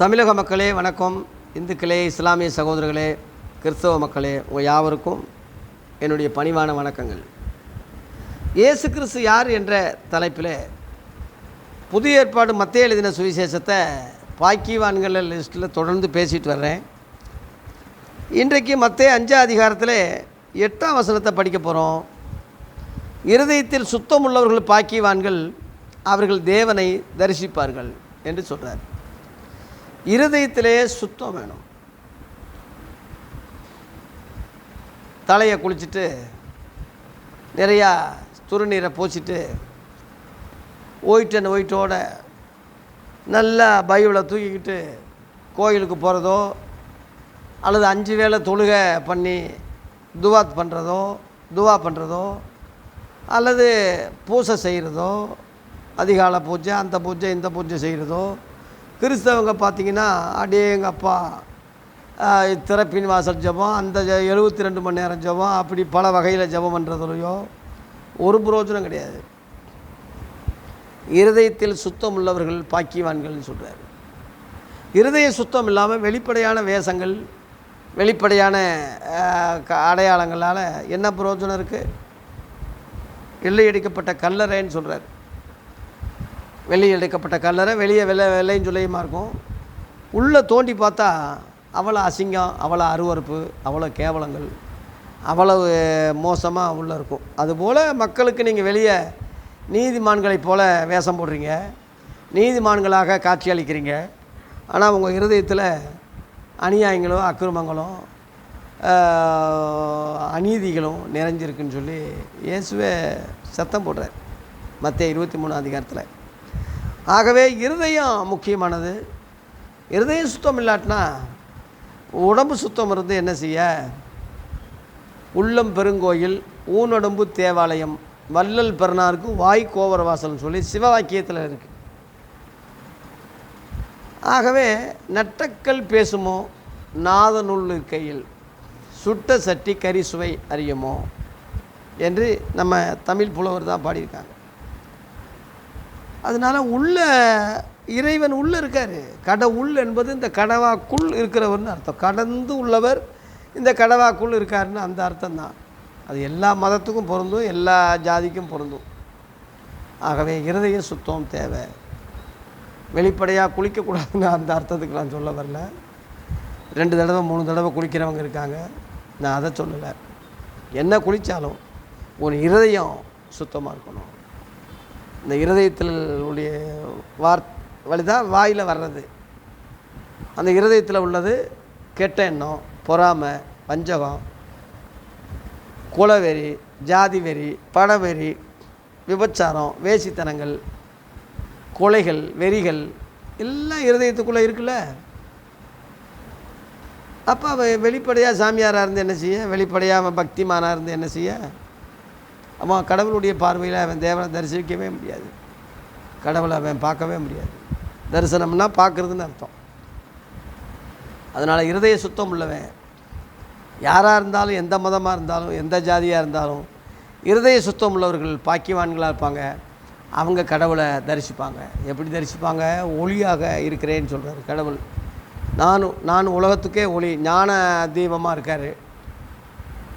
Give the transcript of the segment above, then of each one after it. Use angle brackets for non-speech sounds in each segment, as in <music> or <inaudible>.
தமிழக மக்களே வணக்கம். இந்துக்களே இஸ்லாமிய சகோதரர்களே கிறிஸ்தவ மக்களே உங்கள் யாவருக்கும் என்னுடைய பணிவான வணக்கங்கள். இயேசு கிறிஸ்து யார் என்ற தலைப்பில் புதிய ஏற்பாடு மத்திய எழுதின சுவிசேஷத்தை பாக்கிவான்கள் லிஸ்ட்டில் தொடர்ந்து பேசிட்டு வர்றேன். இன்றைக்கு மத்திய அஞ்சாம் அதிகாரத்தில் எட்டாம் வசனத்தை படிக்க போகிறோம் இருதயத்தில் சுத்தமுள்ளவர்கள் பாக்கிவான்கள் அவர்கள் தேவனை தரிசிப்பார்கள் என்று சொல்கிறார் இருதயத்திலே சுத்தம் வேணும். தலையை குளிச்சுட்டு நிறையா துருநீரை பூச்சிட்டு ஒயிட் அண்ட் ஒயிட்டோட நல்லா பைபிளை தூக்கிக்கிட்டு கோயிலுக்கு போகிறதோ அல்லது அஞ்சு வேளை தொழுகை பண்ணி துவாத் பண்ணுறதோ துவா பண்ணுறதோ அல்லது பூசை செய்கிறதோ அதிகால பூஜை அந்த பூஜை இந்த பூஜை செய்கிறதோ கிறிஸ்தவங்க பார்த்தீங்கன்னா அடே எங்கள் அப்பா திறப்பின் வாசல் ஜெபம் அந்த எழுபத்தி ரெண்டு மணி நேரம் ஜெபம் அப்படி பல வகையில் ஜெபம் பண்ணுறதுலையோ ஒரு புரோஜனம் கிடையாது. இருதயத்தில் சுத்தம் உள்ளவர்கள் பாக்கியவான்கள்னு சொல்கிறார் இருதய சுத்தம் இல்லாமல் வெளிப்படையான வேஷங்கள் வெளிப்படையான க- அடையாளங்களால் என்ன பிரயோஜனம் இருக்குது எல்லை அடிக்கப்பட்ட கல்லறைன்னு சொல்கிறார் வெளியே எடுக்கப்பட்ட கல்லறை வெளியே வெள்ளை வெள்ளையும் சொல்லியுமா இருக்கும். உள்ளே தோண்டி பார்த்தா அவ்வளோ அசிங்கம் அவ்வளோ அருவறுப்பு அவ்வளோ கேவலங்கள் அவ்வளவு மோசமாக உள்ளே இருக்கும். அதுபோல் மக்களுக்கு நீங்கள் வெளியே நீதிமான்களைப் போல் வேஷம் போடுறீங்க. நீதிமான்களாக காட்சியளிக்கிறீங்க ஆனால் உங்கள் இருதயத்தில் அநியாயங்களும் அக்கிரமங்களும் அநீதிகளும் நிறைஞ்சிருக்குன்னு சொல்லி இயேசுவே சத்தம் போடுறார். மற்ற இருபத்தி மூணு அதிகாரத்தில். ஆகவே இருதயம் முக்கியமானது. இருதயம் சுத்தம் இல்லாட்டினா உடம்பு சுத்தம் இருந்து என்ன செய்ய? உள்ளம் பெருங்கோயில் ஊனடம்பு தேவாலயம் வள்ளல் பெருனாருக்கு வாய் கோவரவாசல்னு சொல்லி சிவவாக்கியத்தில் இருக்குது ஆகவே நட்டக்கல் பேசுமோ? நாதனுள் இருக்கையில் சுட்ட சட்டி கறி சுவை அறியுமோ? என்று நம்ம தமிழ் புலவர் தான் பாடியிருக்காங்க. அதனால் உள்ள இறைவன் உள்ளே இருக்கார். கடவுள் என்பது இந்த கடவாக்குள் இருக்கிறவர்னு அர்த்தம். கடந்து உள்ளவர் இந்த கடவாக்குள் இருக்காருன்னு அந்த அர்த்தம் தான் அது எல்லா மதத்துக்கும் பொருந்தும் எல்லா ஜாதிக்கும் பொருந்தும். ஆகவே இருதய சுத்தம் தேவை. வெளிப்படையாக குளிக்கக்கூடாதுன்னு அந்த அர்த்தத்துக்கு நான் சொல்ல வரல. ரெண்டு தடவை மூணு தடவை குளிக்கிறவங்க இருக்காங்க. நான் அதை சொல்லலை. என்ன குளித்தாலும் ஒரு இருதயம் சுத்தமாக இருக்கணும். இந்த இருதயத்தில் உடைய வார் வழிதான் வாயில் வர்றது. அந்த இருதயத்தில் உள்ளது கெட்ட எண்ணம் பொறாமை வஞ்சகம் குலவெறி ஜாதி வெறி படவெறி விபச்சாரம் வேசித்தனங்கள் கொலைகள் வெறிகள் எல்லாம் இருதயத்துக்குள்ளே இருக்குல்ல. அப்போ வெளிப்படையாக சாமியாராக இருந்து என்ன செய்ய? வெளிப்படையாக பக்திமானாக இருந்து என்ன செய்ய? அவன் கடவுளுடைய பார்வையில் அவன் தேவனை தரிசிக்கவே முடியாது. கடவுளை அவன் பார்க்கவே முடியாது. தரிசனம்னா பார்க்குறதுன்னு அர்த்தம். அதனால் இருதய சுத்தம் உள்ளவன் யாராக இருந்தாலும் எந்த மதமாக இருந்தாலும் எந்த ஜாதியாக இருந்தாலும் இருதய சுத்தம் உள்ளவர்கள் பாக்கியவான்களாக இருப்பாங்க. அவங்க கடவுளை தரிசிப்பாங்க. எப்படி தரிசிப்பாங்க? ஒளியாக இருக்கிறேன்னு சொல்கிறார் கடவுள். நானும் நான் உலகத்துக்கே ஒளி ஞான தீபமாக இருக்கார்.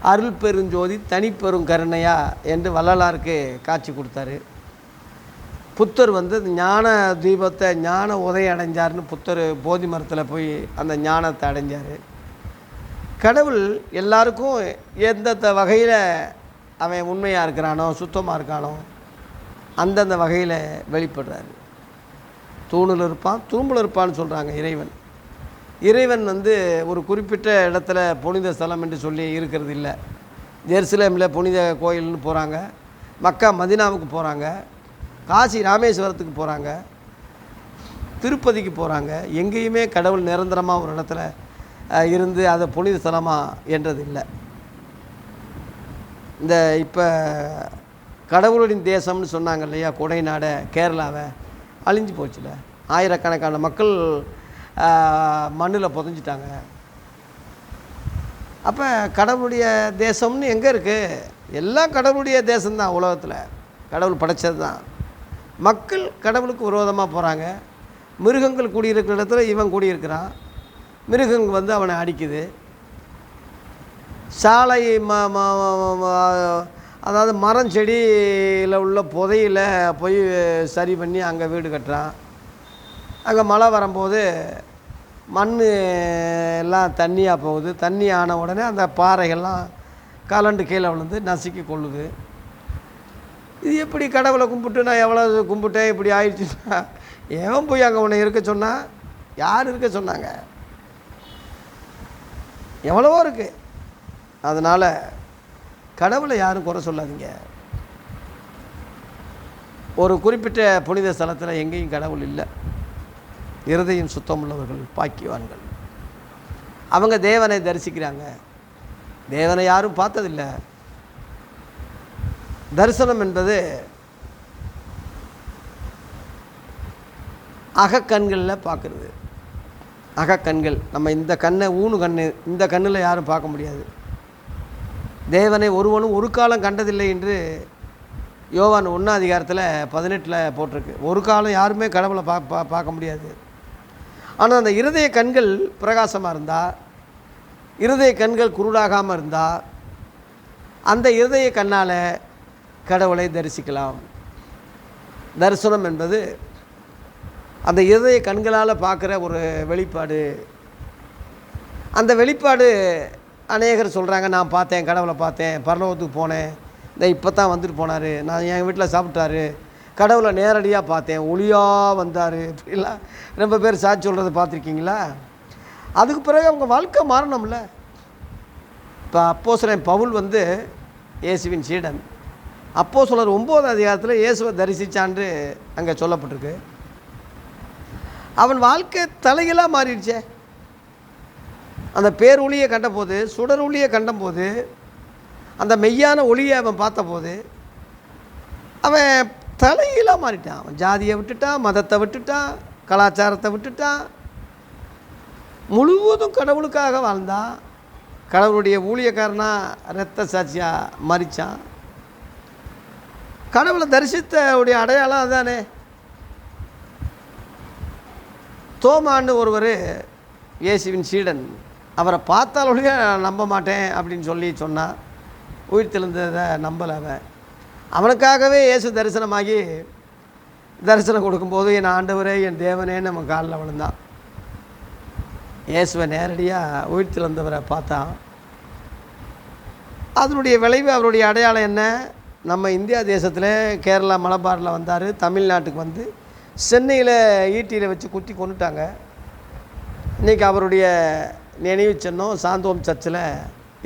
அருள் பெருஞ்சோதி தனிப்பெரும் கருணையா என்று வள்ளலாருக்கு காட்சி கொடுத்தாரு. புத்தர் வந்து ஞான தீபத்தை ஞான உதயம் அடைஞ்சார்னு புத்தர் போதி மரத்தில் போய் அந்த ஞானத்தை அடைஞ்சார். கடவுள் எல்லாருக்கும் எந்தெந்த வகையில் அவன் உண்மையாக இருக்கிறானோ சுத்தமாக இருக்கானோ அந்தந்த வகையில் வெளிப்படுறாரு. தூணில் இருப்பான் துரும்பில் இருப்பான்னு சொல்கிறாங்க இறைவன். இறைவன் வந்து ஒரு குறிப்பிட்ட இடத்துல புனித ஸ்தலம் என்று சொல்லி இருக்கிறது இல்லை. ஜெருசலேமில் புனித கோயில்னு போகிறாங்க மக்கா மதினாவுக்கு போகிறாங்க காசி ராமேஸ்வரத்துக்கு போகிறாங்க திருப்பதிக்கு போகிறாங்க எங்கேயுமே கடவுள் நிரந்தரமாக ஒரு இடத்துல இருந்து அதை புனித ஸ்தலமாக என்றது இல்லை. இந்த இப்போ கடவுளின் தேசம்னு சொன்னாங்க இல்லையா கொடைநாடை கேரளாவை அழிஞ்சு போச்சுல. ஆயிரக்கணக்கான மக்கள் மண்ணில் புதஞ்சிட்டாங்க. அப்போ கடவுளுடைய தேசம்னு எங்கே இருக்குது எல்லாம் கடவுளுடைய தேசம்தான் உலகத்தில். கடவுள் படைச்சது தான் மக்கள் கடவுளுக்கு விரோதமாக போகிறாங்க மிருகங்கள் குடியிருக்கிற இடத்துல இவன் கூடியிருக்கிறான். மிருகங்கள் வந்து அவனை அடிக்குது. சாலை ம அதாவது மரம் செடியில் உள்ள புதையில் போய் சரி பண்ணி அங்கே வீடு கட்டுறான். அங்கே மழை வரும்போது மண் எல்லாம் தண்ணியாக போகுது. தண்ணி ஆன உடனே அந்த பாறைகள்லாம் கலண்டு கீழே விழுந்து நசுக்கி கொள்ளுது. இது எப்படி கடவுளை கும்பிட்டு நான் எவ்வளோ கும்பிட்டேன் இப்படி ஆயிடுச்சுன்னா? ஏன் போய் அங்கே உன்னை இருக்க சொன்னால் யார் இருக்க சொன்னாங்க? எவ்வளவோ இருக்குது அதனால் கடவுளை யாரும் குறை சொல்லாதீங்க. ஒரு குறிப்பிட்ட புனித ஸ்தலத்தில் எங்கேயும் கடவுள் இல்லை. இருதயம் சுத்தமுள்ளவர்கள் பாக்கியவான்கள். அவங்க தேவனை தரிசிக்கிறாங்க. தேவனை யாரும் பார்த்ததில்லை. தரிசனம் என்பது அகக்கண்களில் பார்க்குறது. அகக்கண்கள் நம்ம இந்த கண்ணை ஊனு கண்ணு இந்த கண்ணில் யாரும் பார்க்க முடியாது. தேவனை ஒருவனும் ஒரு காலம் கண்டதில்லை என்று யோவான் ஒன்றாம் அதிகாரத்தில் பதினெட்டில் போட்டிருக்கு. ஒரு காலம் யாருமே கடவுளை பா பா பார்க்க முடியாது. ஆனால் அந்த இருதய கண்கள் பிரகாசமாக இருந்தால் இருதய கண்கள் குருடாகாமல் இருந்தால் அந்த இருதய கண்ணால் கடவுளை தரிசிக்கலாம். தரிசனம் என்பது அந்த இருதய கண்களால் பார்க்குற ஒரு வெளிப்பாடு. அந்த வெளிப்பாடு அநேகர் சொல்கிறாங்க நான் பார்த்தேன் கடவுளை பார்த்தேன் பரலோகத்துக்கு போனேன் இந்த இப்போ தான் வந்துட்டு போனார் நான் என் வீட்டில் சாப்பிட்டாரு கடவுளை நேரடியாக பார்த்தேன். ஒளியாக வந்தார். இப்படிலாம் ரொம்ப பேர் சாட்சி சொல்கிறத பார்த்துருக்கீங்களா? அதுக்கு பிறகு அவங்க வாழ்க்கை மாறணும்ல. இப்போ அப்போ பவுல் வந்து இயேசுவின் சீடன். அப்போ சொல்கிற ஒம்பது அதிகாரத்தில் இயேசுவை தரிசிச்சான்று அங்கே சொல்லப்பட்டிருக்கு. அவன் வாழ்க்கை தலைகளாக மாறிடுச்சே. அந்த பேர் ஒளியை கண்டபோது சுடர் ஒளியை கண்டபோது அந்த மெய்யான ஒளியை அவன் பார்த்தபோது அவன் தலைகீழாக மாறிட்டான். அவன் ஜாதியை விட்டுட்டான் மதத்தை விட்டுட்டான் கலாச்சாரத்தை விட்டுட்டான். முழுவதும் கடவுளுக்காக வாழ்ந்தான். கடவுளுடைய ஊழியக்காரனாக இரத்த சாட்சியாக மறிச்சான். கடவுளை தரிசித்த உடைய அடையாளம் அதானே? தோமான்னு ஒருவர் இயேசுவின் சீடன் அவரை பார்த்தாலொழிய நம்ப மாட்டேன் அப்படின்னு சொல்லி சொன்னான் உயிர் தெளிந்ததை நம்பலை அவன். அவனுக்காகவே இயேசு தரிசனமாகி தரிசனம் கொடுக்கும்போது என் ஆண்டவரே என் தேவனே நம்ம காலில் விழுந்தான். இயேசுவை நேரடியாக உயிர் திறந்தவரை பார்த்தான். அதனுடைய விளைவு அவருடைய அடையாளம் என்ன? நம்ம இந்தியா தேசத்தில் கேரளா மலபாரில் வந்தார் தமிழ்நாட்டுக்கு வந்து சென்னையில் ஈட்டியில் வச்சு குத்தி கொண்டுட்டாங்க. இன்றைக்கி அவருடைய நினைவு சின்னம் சாந்தோம் சர்ச்சில்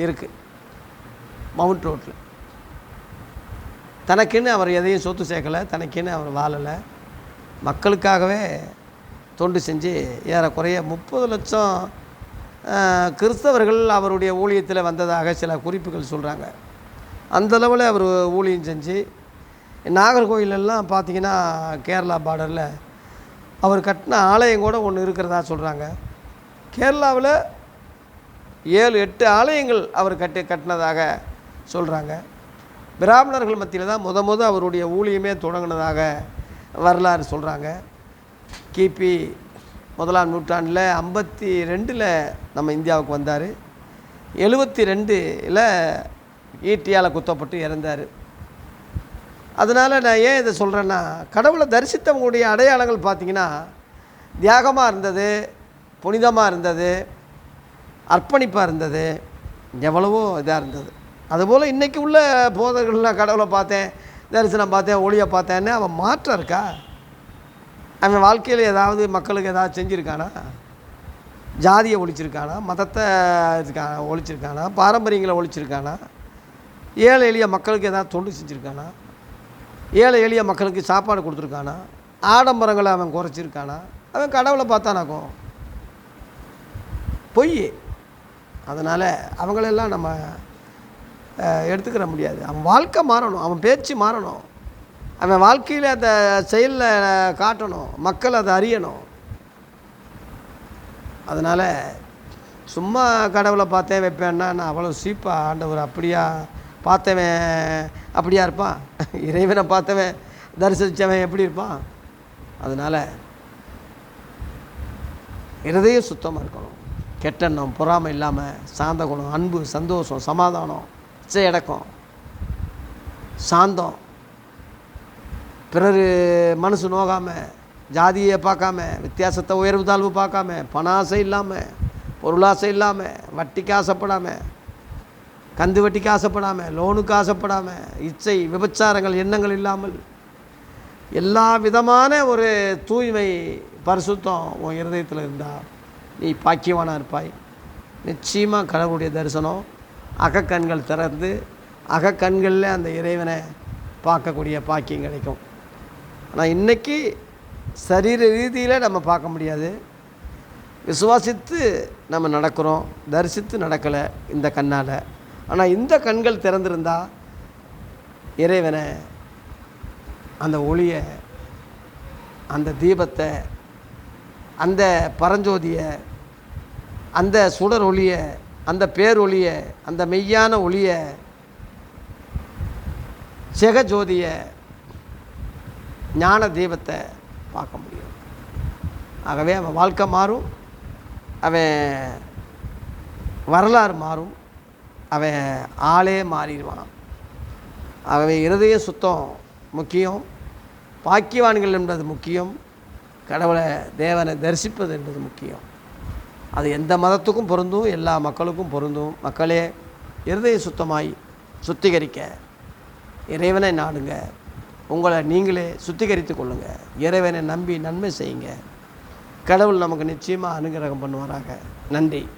இருக்குது மவுண்ட் ரோட்டில். தனக்குன்னு அவர் எதையும் சொத்து சேர்க்கலை தனக்குன்னு அவர் வாழலை. மக்களுக்காகவே தொண்டு செஞ்சு ஏறக்குறைய முப்பது லட்சம் கிறிஸ்தவர்கள் அவருடைய ஊழியத்தில் வந்ததாக சில குறிப்புகள் சொல்கிறாங்க அந்தளவில் அவர் ஊழியம் செஞ்சு நாகர்கோயிலெல்லாம் பார்த்தீங்கன்னா கேரளா பார்டரில் அவர் கட்டின ஆலயம் கூட ஒன்று இருக்கிறதா சொல்கிறாங்க கேரளாவில் ஏழு எட்டு ஆலயங்கள் அவர் கட்டி கட்டினதாக சொல்கிறாங்க பிராமணர்கள் மத்தியில் தான் முத முத அவருடைய ஊழியமே தொடங்கினதாக வரலாறு சொல்கிறாங்க கிபி முதலாம் நூற்றாண்டில் ஐம்பத்தி ரெண்டில் நம்ம இந்தியாவுக்கு வந்தார். எழுபத்தி ரெண்டில் ஈட்டியால் குத்தப்பட்டு இறந்தார். அதனால் நான் ஏன் இதை சொல்கிறேன்னா கடவுளை தரிசித்தவங்களுடைய அடையாளங்கள் பார்த்தீங்கன்னா தியாகமாக இருந்தது புனிதமாக இருந்தது அர்ப்பணிப்பாக இருந்தது எவ்வளவோ இதாக இருந்தது. அதுபோல் இன்றைக்கி உள்ள போதர்கள் நான் கடவுளை பார்த்தேன் தரிசனம் பார்த்தேன் ஒளியை பார்த்தேன்னு அவன் மாற்றம் இருக்கா? அவன் வாழ்க்கையில் ஏதாவது மக்களுக்கு ஏதாவது செஞ்சுருக்கானா? ஜாதியை ஒழிச்சிருக்கானா? மதத்தை இருக்கா ஒழிச்சிருக்கானா? பாரம்பரியங்களை ஒழிச்சிருக்கானா? ஏழை எளிய மக்களுக்கு ஏதாவது தொண்டு செஞ்சுருக்கானா? ஏழை எளிய மக்களுக்கு சாப்பாடு கொடுத்துருக்கானா? ஆடம்பரங்களை அவன் குறைச்சிருக்கானா? அவன் கடவுளை பார்த்தானாக்கும் பொய் அதனால் அவங்களெல்லாம் நம்ம எடுத்துக்கிற முடியாது. அவன் வாழ்க்கை மாறணும். அவன் பேச்சு மாறணும். அவன் வாழ்க்கையில் அந்த செயலில் காட்டணும். மக்கள் அதை அறியணும். அதனால் சும்மா கடவுளை பார்த்தேன் வைப்பேன்னா நான் அவ்வளோ சீப்பா? ஆண்டவர் அப்படியா? பார்த்தவன் அப்படியா இருப்பான்? <laughs> இறைவனை பார்த்தவன் தரிசித்தவன் எப்படி இருப்பான்? அதனால் இருதயம் சுத்தமாக இருக்கணும். கெட்டெண்ணம் பொறாமை இல்லாமல் சாந்த குணம் அன்பு சந்தோஷம் சமாதானம். இச்சையடக்கம் சாந்தம். பிறர் மனசு நோகாமல் ஜாதியை பார்க்காம வித்தியாசத்தை உயர்வு தாழ்வு பார்க்காம பண ஆசை இல்லாமல் பொருளாசை இல்லாமல் வட்டிக்கு ஆசைப்படாமல் கந்து வட்டிக்கு ஆசைப்படாமல் லோனுக்கு ஆசைப்படாமல் இச்சை விபச்சாரங்கள் எண்ணங்கள் இல்லாமல் எல்லா விதமான ஒரு தூய்மை பரிசுத்தம் உன் இருதயத்தில் இருந்தால் நீ பாக்கியவானாக இருப்பாய். நிச்சயமாக கடவுளுடைய தரிசனம். அகக்கண்கள் திறந்து அகக்கண்களில் அந்த இறைவனை பார்க்கக்கூடிய பாக்கியம் கிடைக்கும். ஆனால் இன்றைக்கி சரீர ரீதியில் நம்ம பார்க்க முடியாது. விசுவாசித்து நம்ம நடக்கிறோம். தரிசித்து நடக்கலை இந்த கண்ணால். ஆனால் இந்த கண்கள் திறந்திருந்தால் இறைவனை அந்த ஒளியை அந்த தீபத்தை அந்த பரஞ்சோதியை அந்த சுடர் ஒளியை அந்த பேரொளியை அந்த மெய்யான ஒளியை செகஜோதியை ஞான தீபத்தை பார்க்க முடியும். ஆகவே அவன் வாழ்க்கை மாறும் அவன் வரலாறு மாறும் அவன் ஆளே மாறிடுவான். ஆகவே இருதய சுத்தம் முக்கியம் பாக்கியவான்கள் என்பது முக்கியம் கடவுளை தேவனை தரிசிப்பது என்பது முக்கியம். அது எந்த மதத்துக்கும் பொருந்தும் எல்லா மக்களுக்கும் பொருந்தும். மக்களே இருதய சுத்தமாய் சுத்திகரிக்க இறைவனை நாடுங்க. உங்களை நீங்களே சுத்திகரித்து கொள்ளுங்கள் இறைவனை நம்பி நன்மை செய்யுங்க. கடவுள் நமக்கு நிச்சயமாக அனுகிரகம் பண்ணுவாராக. நன்றி.